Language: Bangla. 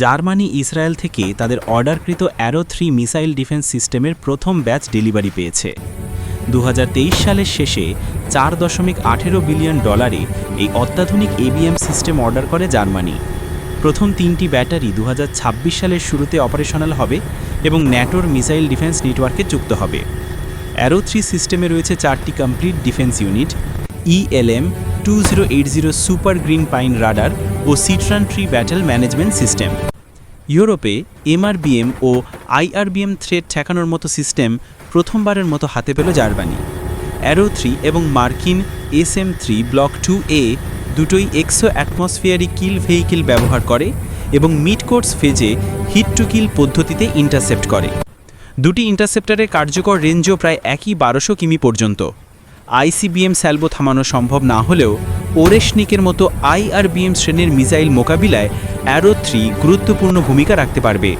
জার্মানি, ইসরায়েল থেকে তাদের অর্ডারকৃত অ্যারো থ্রি মিসাইল ডিফেন্স সিস্টেমের প্রথম ব্যাচ ডেলিভারি পেয়েছে। দু হাজার তেইশ সালের শেষে চার দশমিক আঠেরো বিলিয়ন ডলারে এই অত্যাধুনিক এবিএম সিস্টেম অর্ডার করে জার্মানি। প্রথম তিনটি ব্যাটারি দু হাজার ছাব্বিশ সালের শুরুতে অপারেশনাল হবে এবং ন্যাটোর মিসাইল ডিফেন্স নেটওয়ার্কে যুক্ত হবে। অ্যারো থ্রি সিস্টেমে রয়েছে চারটি complete defence unit E ELM two zero eight zero super green pine radar ও citron tree battle management system ইউরোপে এমআরবিএম ও আইআরবিএম থ্রেড ঠেকানোর মতো সিস্টেম প্রথমবারের মতো হাতে পেল জার্মানি। অ্যারো থ্রি এবং মার্কিন S M three block two A দুটোই এক্সো অ্যাটমসফিয়ারি কিল ভেহিকেল ব্যবহার করে এবং মিড কোর্স ফেজে হিট টু কিল পদ্ধতিতে ইন্টারসেপ্ট করে। দুটি ইন্টারসেপ্টারের কার্যকর রেঞ্জও প্রায় একই বারোশো কিমি পর্যন্ত। আইসিবিএম স্যালবো থামানো সম্ভব না হলেও ওরেশনিকের মতো আইআরবিএম শ্রেণির মিসাইল মোকাবিলায় অ্যারো থ্রি গুরুত্বপূর্ণ ভূমিকা রাখতে পারবে।